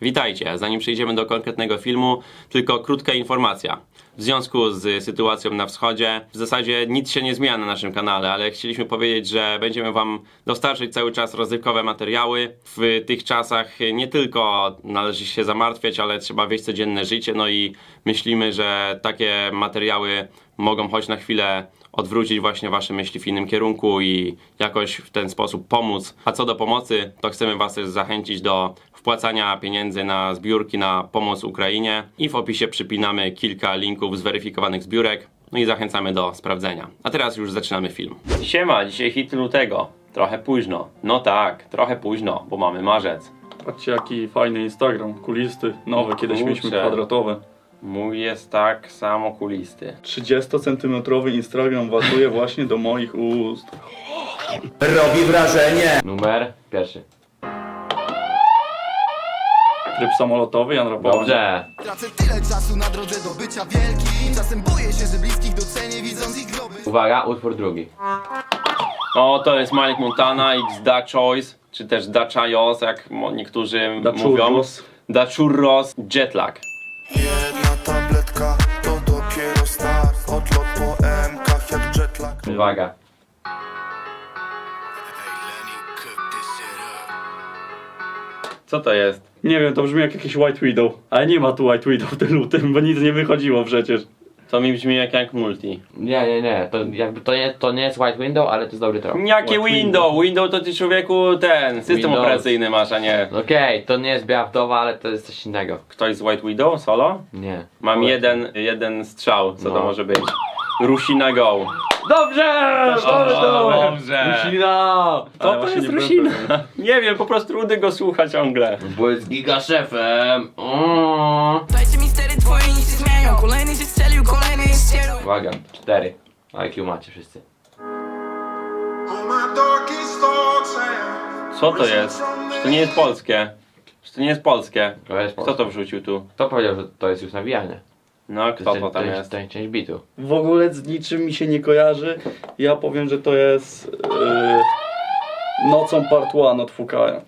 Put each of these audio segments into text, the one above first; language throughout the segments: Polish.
Witajcie, zanim przejdziemy do konkretnego filmu, tylko krótka informacja. W związku z sytuacją na wschodzie, w zasadzie nic się nie zmienia na naszym kanale, ale chcieliśmy powiedzieć, że będziemy Wam dostarczyć cały czas rozrywkowe materiały. W tych czasach nie tylko należy się zamartwiać, ale trzeba wieść codzienne życie, no i myślimy, że takie materiały mogą choć na chwilę odwrócić właśnie wasze myśli w innym kierunku i jakoś w ten sposób pomóc. A co do pomocy, to chcemy was też zachęcić do wpłacania pieniędzy na zbiórki na pomoc Ukrainie i w opisie przypinamy kilka linków zweryfikowanych zbiórek. No i zachęcamy do sprawdzenia. A teraz już zaczynamy film. Siema, dzisiaj hit lutego. Trochę późno. No tak, trochę późno, bo mamy marzec. Patrzcie jaki fajny Instagram, kulisty, nowe, kiedyś mieliśmy Kurczę. kwadratowe. Mój jest tak samo kulisty. 30 centymetrowy Instagram ładuje właśnie do moich ust. Robi wrażenie. Numer pierwszy. Tryb samolotowy, Jan Rapowa. Dobrze. Tracę tyle czasu na drodze do bycia wielkim Czasem boję się, że bliskich docenię widząc ich groby Uwaga, utwór drugi. O, to jest Malik Montana x Da Choice, czy też Da Chayos, jak mo- niektórzy Da mówią. Churros. Da Churros Jetlag. Uwaga. Co to jest? Nie wiem, to brzmi jak jakiś White Widow. Ale nie ma tu White Widow w tym lutym, bo nic nie wychodziło przecież. To mi brzmi jak jak multi. Nie, nie, nie. To jakby to nie, to nie jest White Window, ale to jest dobry trop. Jakie What window? Window to ty człowieku ten, system Windows. operacyjny masz, a nie Okej, to nie jest biała wdowa, ale to jest coś innego. ktoś z White Widow solo? Nie. Mam White- jeden, jeden strzał, co to No. może być? Rusina Go. Dobrze! dobrze. Rusina! Co to właśnie jest nie byłem Rusina? Nie wiem, po prostu Rudy go słucha ciągle. Bo jest gigaszefem. Mm. Dajcie mi stery, twoje nic się zmienią Kolejny się strzelił, kolejny jest ścierą Uwaga, cztery. IQ macie wszyscy. Co to jest? Czy to nie jest polskie? Czy to nie jest polskie? To jest Kto to wrzucił tu? Kto powiedział, że to jest już nawijanie? No, kto to tam jest? jest część bitu. W ogóle z niczym mi się nie kojarzy. Ja powiem, że to jest... Yy, nocą part one od Fukaja.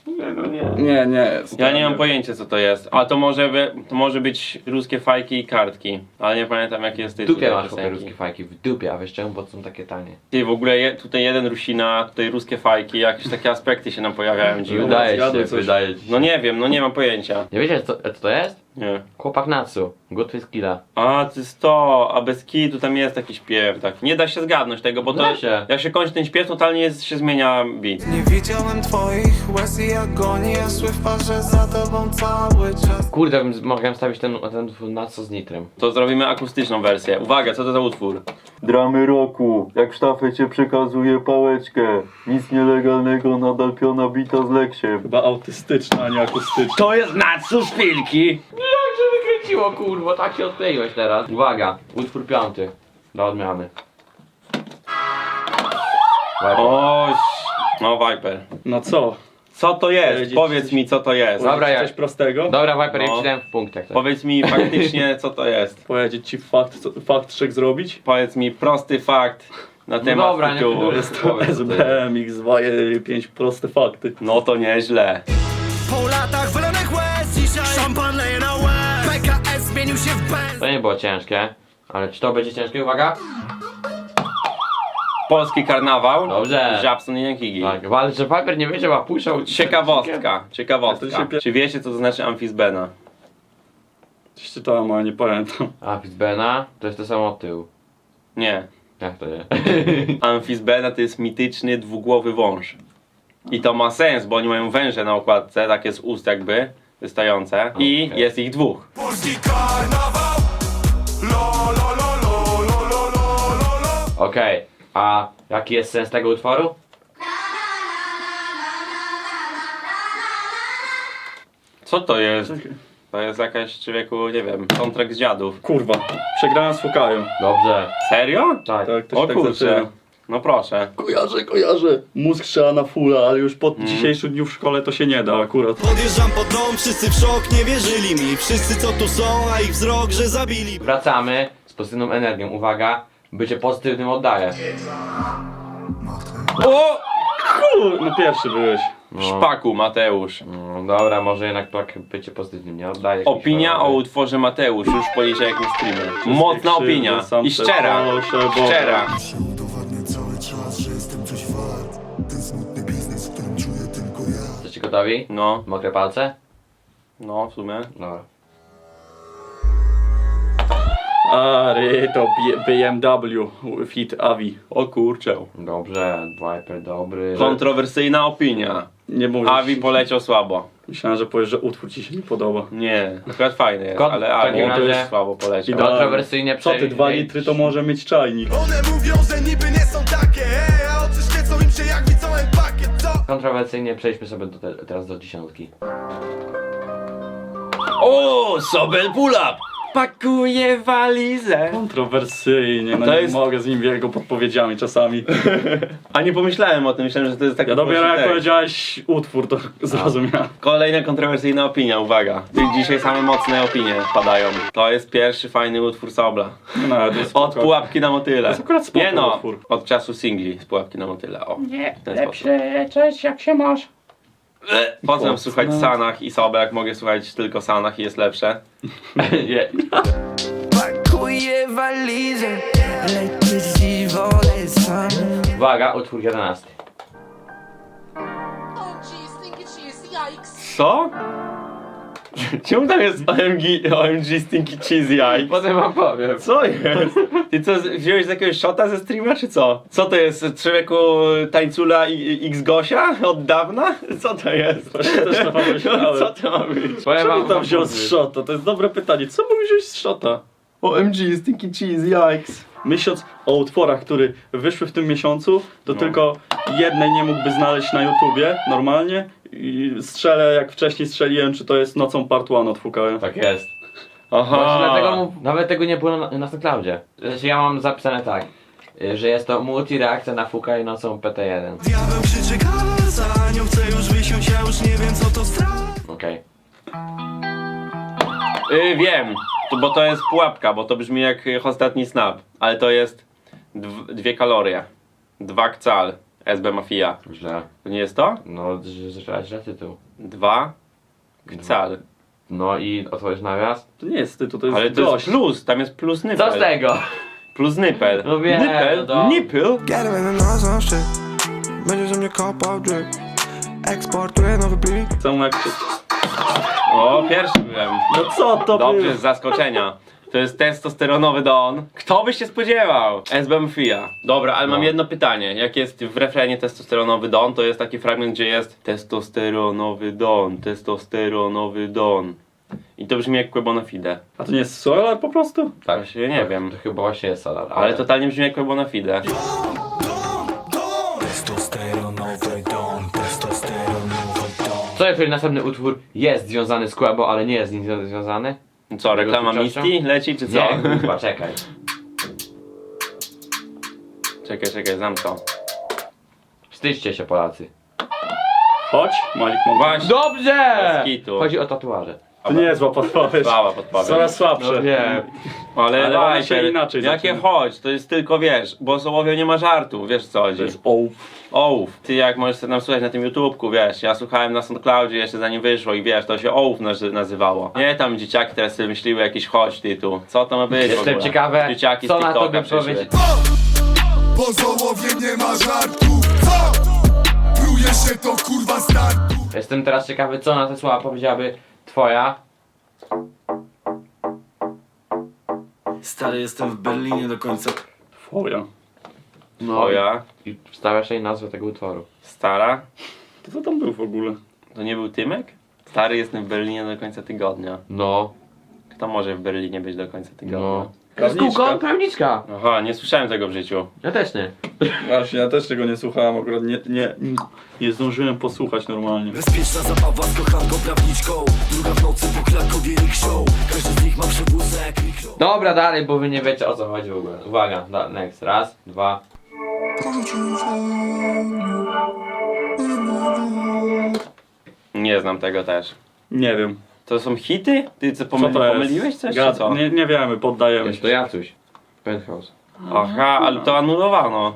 Nie, nie jest. Ja nie mam pojęcia co to jest, a to może, by, to może być ruskie fajki i kartki, ale nie pamiętam jaki jest W tytuł dupie tej masz piosenki. ruskie fajki. W dupie, a wiesz czemu? Bo są takie tanie. Ty, w ogóle je, tutaj jeden rusina, tutaj ruskie fajki, jakieś takie aspekty się nam pojawiają dziwne. Wydaje zjadłem coś. wydaje ci się. No nie wiem, no nie mam pojęcia. Nie wiecie co, co to jest? Nie. Chłopak Natsu. Good with Killa. A, to jest to, a bez kitu tam jest taki śpiew, tak. Nie da się zgadnąć tego, bo to Da się. jak się kończy ten śpiew, totalnie jest, się zmienia beat. Nie widziałem twoich łez i agonii Szły w parze za tobą cały czas Kurde, bym z- mogłem stawić ten, ten utwór Natsu z nitrem. To zrobimy akustyczną wersję. Uwaga, co to za utwór? Dramy roku, jak w sztafecie przekazuje pałeczkę. Nic nielegalnego, nadal piona bita z leksiem. Chyba autystyczna, a nie akustyczna. To jest Natsu szpilki! Jak się wykręciło, kurwa, tak się odkleiłeś teraz. Uwaga, utwór piąty. Do odmiany. Viper. O, no Viper. No co? Co to jest? Powiedzieć Powiedz mi, co to jest. Dobra, Coś jak- prostego? Dobra, Viper, No. ja ci dałem w punktach. Tak. Powiedz mi faktycznie, co to jest. Powiedzieć ci fakt, co- fakt check zrobić? Powiedz mi prosty fakt na temat No dobra, nie tytułu. wydłużaj. Jest to Powiedz, co to. SBM X5 proste fakty. No to nieźle. Po latach łez To nie było ciężkie. Ale czy to będzie ciężkie? Uwaga. Polski karnawał. Dobrze. Żabson i Jankigi. Tak, ale że Viper nie wiedział, a puszczał. Ciekawostka, ciekawostka. się pie- Czy wiecie, co to znaczy amfisbena? Coś czytałem, ale nie pamiętam. A to jest to samo od tyłu. Nie. Jak to jest? Amfisbena to jest mityczny dwugłowy wąż. I to ma sens, bo oni mają węże na okładce, takie z ust jakby, wystające. I Okej. jest ich dwóch. Polski karnawał Lo, lo, lo, lo, lo, lo, lo, lo, lo Okej, a jaki jest sens tego utworu? Co to jest? To jest jakaś, człowieku, nie wiem, soundtrack z dziadów. Kurwa, przegrałem z Fukają. Dobrze. Serio? Tak. Tak, to się O tak kurczę. zaczyna. No proszę. Kojarzę, kojarzę. Mózg trzeba na fulla, ale już po dzisiejszym dniu w szkole to się nie da akurat. Podjeżdżam pod dom, wszyscy w szok, nie wierzyli mi Wszyscy co tu są, a ich wzrok, że zabili Wracamy z pozytywną energią. Uwaga, bycie pozytywnym oddaje. O! Kur, no pierwszy byłeś. No. Szpaku Mateusz. No, dobra, może jednak tak bycie pozytywnym nie oddaję. Opinia o utworze Mateusz już w poniedziałek na streamie. Mocna opinia i szczera. Boga. Szczera. Gotowi? No, Mokre palce? no w sumie. Dobra. Ary, to B- BMW Fit Avi. O kurczę. Dobrze, Viper dobry. Kontrowersyjna opinia. Nie mówię. Avi poleciał słabo. Myślałem, że powiesz, że utwór ci się nie podoba. Nie, akurat fajny jest, Kon- ale w Avi takim razie- słabo poleciał. Idealnie. Kontrowersyjnie Co ty, dwa litry to może mieć czajnik. One mówią, że niby nie są takie ej, A oczy świecą im się jak widzą co? Kontrowersyjnie przejdźmy sobie do te, teraz do dziesiątki. O, Sobel pull-up! Pakuje walizę. Kontrowersyjnie, no To nie jest- mogę z nim jego podpowiedziami czasami. A nie pomyślałem o tym, myślałem, że to jest taki Ja dopiero prosty jak tekst. powiedziałeś utwór, to zrozumiałem. Kolejna kontrowersyjna opinia, uwaga. Dzisiaj same mocne opinie padają. To jest pierwszy fajny utwór Sobla. No, to jest Od spoko. pułapki na motyle. To jest akurat spoko Nie no, utwór. od czasu singli z pułapki na motyle. O, nie, cześć, jak się masz? Po co mam Chłopcy, słuchać no. Sanach i Sobel, jak mogę słuchać tylko Sanach i jest lepsze? Nie. Pakuje walizę, wolę sam Uwaga, utwór 11. Oh geez, stinky cheese, yikes. Co? Czemu tam jest OMG, OMG Stinky Cheesy Eye? Potem wam powiem. Co jest? Ty co, wziąłeś z jakiegoś shota ze streama, czy co? Co to jest, człowieku tańcula i- X Gosia od dawna? Co to jest? Właśnie też to pomyślałem. Co to ma być? Powiem Czemu wam tam wziął z shota? To jest dobre pytanie. Co mógł wziąć z shota? OMG Stinky Cheesy Yikes. Myśląc o utworach, które wyszły w tym miesiącu, to No. tylko jednej nie mógłby znaleźć na YouTubie normalnie. I strzelę, jak wcześniej strzeliłem, czy to jest Nocą Part 1 od Fukaya. Tak jest. Aha. Właśnie dlatego mu, nawet tego nie było na, na SoundCloudzie. Znaczy ja mam zapisane tak, y, że jest to multi-reakcja na Fuka i nocą PT1. Diabeł krzyczy kasa, anioł chce już wysiąść, ja już nie wiem co to strach Okej. Y, wiem, to, bo to jest pułapka, bo to brzmi jak y, ostatni snap, ale to jest dw- dwie kalorie. Dwa kcal. SB Mafia. Źle. To nie jest to? No, źle, źle tytuł. Dwa kcal. No i otworzysz nawias? To nie jest tytuł, to jest Ale to jest gość. plus, tam jest plus nypel. Co z tego? Plus nypel. No wiem, Nypel? no. Nipple? Get him in the shit Będzie ze mnie kopał drip Eksportuję nowy plik Są jak się... O, pierwszy byłem. No co to Dobrze, z zaskoczenia. To jest testosteronowy Don. Kto by się spodziewał? SB Mafia. Dobra, ale mam No. jedno pytanie. Jak jest w refrenie testosteronowy Don, to jest taki fragment, gdzie jest testosteronowy Don, testosteronowy Don. I to brzmi jak Quebona Fide. A to nie jest Solar po prostu? Tak. Właśnie nie wiem. To chyba właśnie jest Solar, ale... Ale totalnie brzmi jak Quebona Fide. Jeżeli następny utwór jest związany z Quebo, ale nie jest z nim związany? Co, reklama twórczością? Misty leci, czy co? Nie, kurwa, czekaj. czekaj, czekaj, znam to. Wstydźcie się Polacy. Chodź, Malik. Właśnie. Dobrze! Bez kitu. Chodzi o tatuaże. To nie jest zła podpowiedź. Słaba podpowiedź. Coraz słabsze. No wiem. Ale, Ale Viper, się inaczej Jakie zaczyna. chodź, to jest tylko wiesz, bo Sołowio nie ma żartu, wiesz co chodzi. To jest ołów. Ołów. Ty jak możesz sobie nam słuchać na tym YouTubku, wiesz, ja słuchałem na SoundCloudzie jeszcze zanim wyszło i wiesz, to się Ołów nazy- nazywało. Nie tam dzieciaki teraz sobie myśliły jakiś chodź tytuł. Co to ma być w Jestem ogóle? ciekawe, Dzieciaki co z na to TikToka by przyszły. powiedzieć. Bo Zołowie nie ma żartu Co? Pluje się to kurwa startu Jestem teraz ciekawy, co na te słowa powiedziałaby twoja. Stary, jestem w Berlinie do końca Twoja. No Oja, i wstawiasz jej nazwę tego utworu. stara. To co tam był w ogóle? To nie był Tymek? Stary jestem w Berlinie do końca tygodnia. No. Kto może w Berlinie być do końca tygodnia? No. Prawniczka. Prawniczka. Aha, nie słyszałem tego w życiu. Ja też nie. Właśnie, ja też tego nie słuchałem akurat, nie, nie, nie zdążyłem posłuchać normalnie. Bezpieczna zabawa z kochanką prawniczką Druga w nocy po Krakowie show Każdy z nich ma przewózek mikro Dobra, dalej, bo wy nie wiecie o co chodzi w ogóle. Uwaga, da, next. Raz, dwa. Nie znam tego też. Nie wiem. To są hity? Ty co, Co pomyli, to jest? pomyliłeś coś, czy Gad- co? Nie, nie wiemy, poddajemy Jest to Jacuś. Penthouse. Aha, ale to anulowano.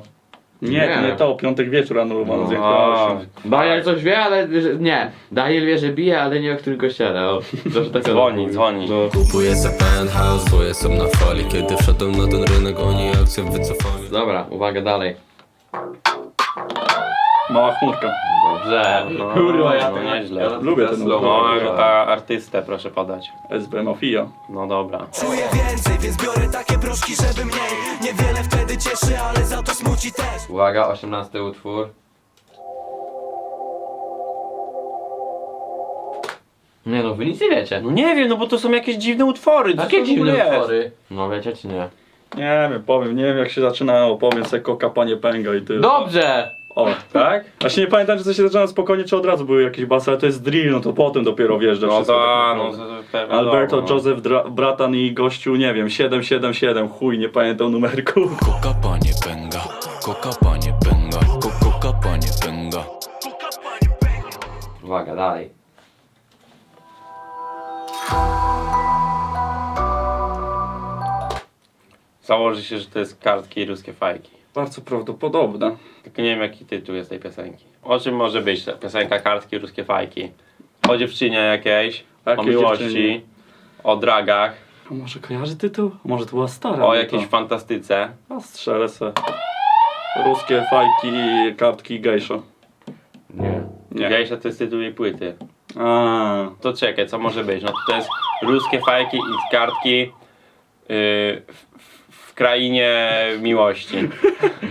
Nie, to Nie. nie to, piątek wieczór anulowano z A, Jankołosiem. Daniel coś wie, ale że, nie. Daniel wie, że bije, ale nie wie, w którym kościele. O, proszę tak Dzwoni, dzwoni. No. Kupuję se penthouse, bo jestem na fali Kiedy wszedłem na ten rynek, oni akcje wycofali Dobra, uwaga dalej. Mała chmurka. Dobrze. No, Kurwa, ja no ten- nieźle. ja Lubię ten slow utwór. No, motion. ta artystę proszę podać. SB Mafia. No dobra. Czuję więcej, więc biorę takie proszki, żeby mniej Niewiele wtedy cieszy, ale za to smuci też Uwaga, 18 utwór. Nie no, wy nic nie wiecie. No nie wiem, no bo to są jakieś dziwne utwory. co to Jakie w ogóle dziwne jest? utwory. No wiecie czy nie? Nie wiem, powiem, nie wiem jak się zaczynało, powiem se koka panie pęga i tyle. Dobrze! O, tak? Właśnie nie pamiętam, czy to się zaczynało spokojnie, czy od razu były jakieś basy, ale to jest drill, no to potem dopiero wjeżdża No wszystko. to, tak no naprawdę. to pewnie Alberto, no. Joseph, Dra- Bratan i gościu, nie wiem, 777, chuj, nie pamiętam numerku. Koka panie pęga, koka panie pęga ko- Koka panie pęga Uwaga, dalej. Założy się, że to jest kartki i ruskie fajki. Bardzo prawdopodobne. Tylko nie wiem jaki tytuł jest tej piosenki. O czym może być ta piosenka kartki ruskie fajki? O dziewczynie jakiejś, o Jakiej miłości, dziewczynie? o dragach, A może kojarzy tytuł? A może to była stara? o jakiejś to- fantastyce. A strzelę se. Ruskie fajki, kartki, gejsza. Nie. Nie. Gejsza to jest tytuł jej płyty. A, To czekaj, co może być? No to, to jest ruskie fajki i kartki yy, w, w, w krainie miłości.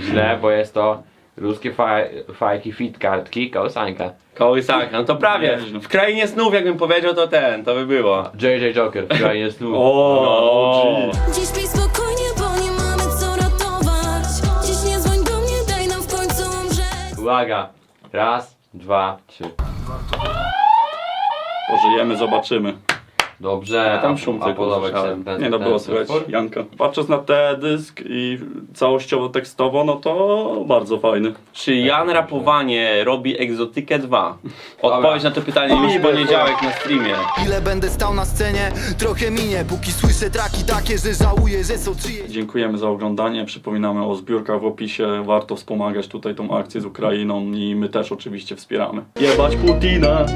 Źle, bo jest to ruskie faj, fajki fit kartki, kołysanka. Kołysanka, no to prawie. Nieźle. W krainie snów jakbym powiedział to ten, to by było. JJ Joker, która jest tu. o, No. Dziś spokojnie, bo nie mamy co ratować Dziś nie dzwoń do mnie, daj nam w końcu umrzeć Uwaga. Raz, dwa, trzy. Pożyjemy, zobaczymy. Dobrze, tam a, szum a się usłyszałem. ten, Nie no, ten było słychać? Janka. Patrząc na teledysk i całościowo tekstowo, no to bardzo fajny. Czy Jan Rapowanie robi Egzotykę 2? Odpowiedź na to pytanie już w poniedziałek na streamie. Ile będę stał na scenie, trochę minie Póki słyszę traki takie, że żałuję, że są czyjeś Dziękujemy za oglądanie. Przypominamy o zbiórkach w opisie. Warto wspomagać tutaj tą akcję z Ukrainą i my też oczywiście wspieramy. Jebać Putina!